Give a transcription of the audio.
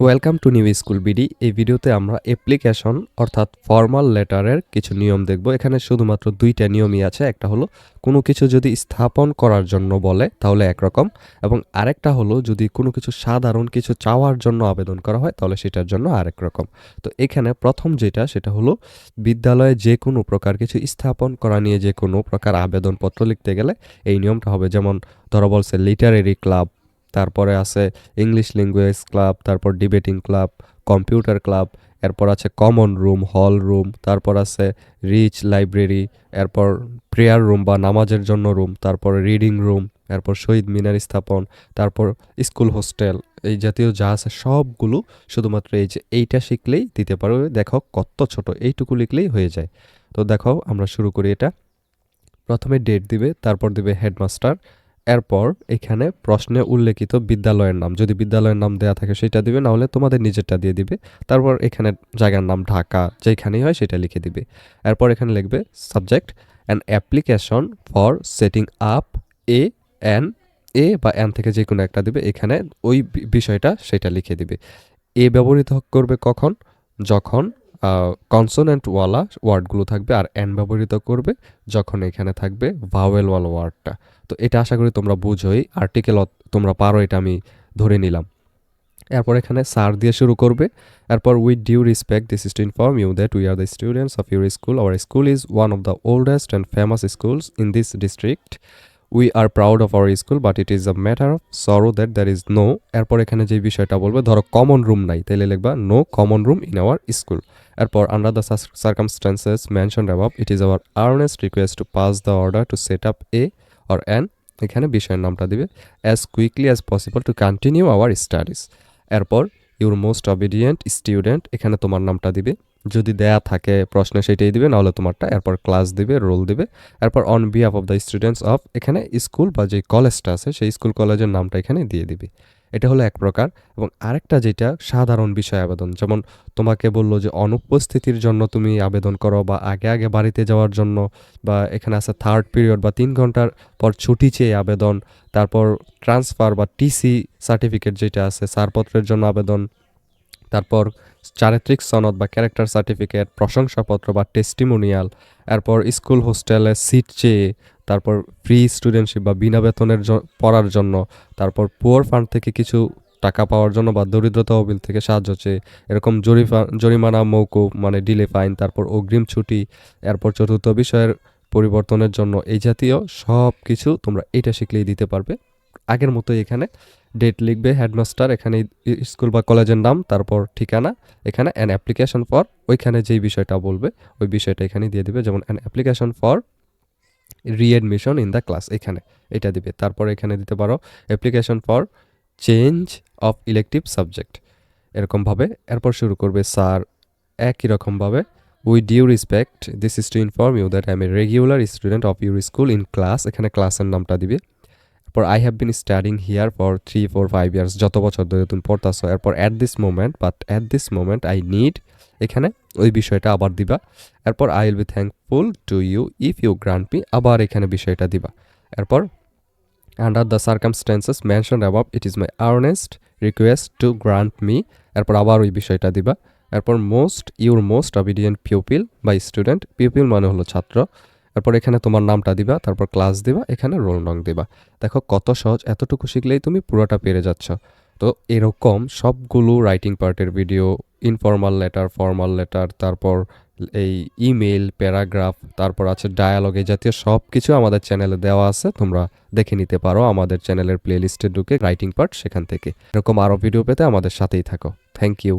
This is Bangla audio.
Welcome to New School BD এই ভিডিওতে আমরা অ্যাপ্লিকেশন অর্থাৎ ফর্মাল লেটারের কিছু নিয়ম দেখব। এখানে শুধুমাত্র দুইটা নিয়মই আছে। একটা হলো, কোনো কিছু যদি স্থাপন করার জন্য বলে, তাহলে একরকম। এবং আরেকটা হলো, যদি কোনো কিছু সাধারণ কিছু চাওয়ার জন্য আবেদন করা হয়, তাহলে সেটার জন্য আরেক রকম। তো এখানে প্রথম যেটা, সেটা হলো, বিদ্যালয়ে যে কোনো প্রকার কিছু স্থাপন করা নিয়ে যে কোনো প্রকার আবেদনপত্র লিখতে গেলে, এই নিয়মটা হবে। যেমন, ধরো বলছে লিটারেরি ক্লাব তারপরে আছে ইংলিশ ল্যাঙ্গুয়েজ ক্লাব তারপর ডিবেটিং ক্লাব কম্পিউটার ক্লাব এরপর আছে কমন রুম হল রুম তারপর আছে রিচ লাইব্রেরি এরপর প্রেয়ার রুম বা নামাজের জন্য রুম তারপর রিডিং রুম এরপর শহীদ মিনার স্থাপন, তারপর স্কুল হোস্টেল এই জাতীয় যা আছে সবগুলো শুধুমাত্র এই যে এইটা শিখলেই দিতে পারবে। দেখো কত ছোট, এইটুকু লিখলেই হয়ে যায়। তো দেখো আমরা শুরু করি এটা। প্রথমে ডেট দিবে, তারপর দিবে হেডমাস্টার এরপর এখানে প্রশ্নে উল্লেখিত বিদ্যালয়ের নাম, যদি বিদ্যালয়ের নাম দেওয়া থাকে সেটা দিবে, না হলে তোমাদের নিজেরটা দিয়ে দিবে। তারপর এখানে জায়গার নাম ঢাকা, যেখানেই হয় সেটা লিখে দিবে। এরপর এখানে লিখবে subject an application for setting up a an a বা অ্যান থেকে যে কোনো একটা দিবে, এখানে ওই বিষয়টা সেটা লিখে দিবে। এ ব্যবহৃত করবে কখন? যখন কনসোনেন্টওয়ালা ওয়ার্ডগুলো থাকবে আর অ্যান ব্যবহৃত করবে যখন এখানে থাকবে ভাওয়েলওয়ালা ওয়ার্ডটা। তো এটা আশা করি তোমরা বুঝোই আর্টিকেল তোমরা পারো, এটা আমি ধরে নিলাম। এরপর এখানে স্যার দিয়ে শুরু করবে। এরপর with due respect this is to inform you that we are the students of your school our school is one of the oldest and famous schools in this district we are proud of our school but it is a matter of sorrow that there is no এরপর এখানে যে বিষয়টা বলবে, ধরো কমন রুম নাই, তাইলে লিখবা no common room in our school এরপর under the circumstances mention above it is our earnest request to pass the order to set up a or an এখানে বিষয়ের নামটা দিবে as quickly as possible to continue our studies এরপর ইউর মোস্ট অবিডিয়েন্ট স্টুডেন্ট, এখানে তোমার নামটা দিবে। যদি দেয়া থাকে প্রশ্নে সেটাই দিবে, নাহলে তোমারটা এরপর ক্লাস দিবে, রোল দিবে। এরপর on behalf of the students of, এখানে স্কুল বা যে কলেজটা আছে, সেই স্কুল কলেজের নামটা এখানে দিয়ে দিবে। এটা হলো এক প্রকার। এবং আরেকটা যেটা সাধারণ বিষয় আবেদন, যেমন তোমাকে বলল যে অনুপস্থিতির জন্য তুমি আবেদন করো বা আগে আগে বাড়িতে যাওয়ার জন্য বা এখানে আছে থার্ড পিরিয়ড বা তিন ঘণ্টার পর ছুটি চেয়ে আবেদন, তারপর ট্রান্সফার বা টিসি সার্টিফিকেট যেটা আছে, ছাড়পত্রের জন্য আবেদন তারপর চারিত্রিক সনদ বা ক্যারেক্টার সার্টিফিকেট প্রশংসাপত্র বা টেস্টিমোনিয়াল এরপর স্কুল হোস্টেলে সিট চেয়ে, তারপর ফ্রি স্টুডেন্টশিপ বা বিনা বেতনের পড়ার জন্য, তারপর পুয়ার ফান্ড থেকে কিছু টাকা পাওয়ার জন্য বা দরিদ্র তহবিল থেকে সাহায্য চেয়ে, এরকম জরিফা, জরিমানা মৌকুব মানে ডিলে ফাইন তারপর অগ্রিম ছুটি, এরপর চতুর্থ বিষয়ের পরিবর্তনের জন্য, এই জাতীয় সব কিছু তোমরা এটা শিখলেই দিতে পারবে। আগের মতোই এখানে ডেট লিখবে হেডমাস্টার এখানে স্কুল বা কলেজের নাম, তারপর ঠিকানা, এখানে অ্যান অ্যাপ্লিকেশন ফর ওইখানে যেই বিষয়টা বলবে, ওই বিষয়টা এখানে দিয়ে দিবে। যেমন an application for readmission in the class এখানে এটা দিবে। তারপর এখানে দিতে পারো application for change of elective subject এরকমভাবে। এরপর শুরু করবে স্যার একই রকমভাবে with due respect this is to inform you that I am a regular student of your school in class এখানে ক্লাসের নামটা দিবে। এরপর I have been studying here for three four five years যত বছর ধরে তুমি পড়তাছো। এরপর at this moment but at this moment I need এখানে ওই বিষয়টা আবার দিবা। এরপর I will be thankful to you if you grant me আবার এখানে বিষয়টা দিবা। এরপর under the circumstances mention above it is my earnest request to grant me এরপর আবার ওই বিষয়টা দিবা। এরপর most your most obedient pupil বা স্টুডেন্ট পিউপিল মানে হলো ছাত্র। এরপর এখানে তোমার নামটা দিবা, তারপর ক্লাস দিবা, এখানে রোল নং দিবা। দেখো কত সহজ, এতটুকু শিখলেই তুমি পুরোটা পেরে যাচ্ছ। তো এরকম সবগুলো রাইটিং পার্টের video informal letter formal letter তারপর এই ইমেল প্যারাগ্রাফ তারপর আছে ডায়ালগ এই জাতীয় সব কিছু আমাদের চ্যানেলে দেওয়া আছে, তোমরা দেখে নিতে পারো আমাদের চ্যানেলের প্লেলিস্টে ঢুকে রাইটিং পার্ট সেখান থেকে। এরকম আরও ভিডিও পেতে আমাদের সাথেই থাকো। Thank you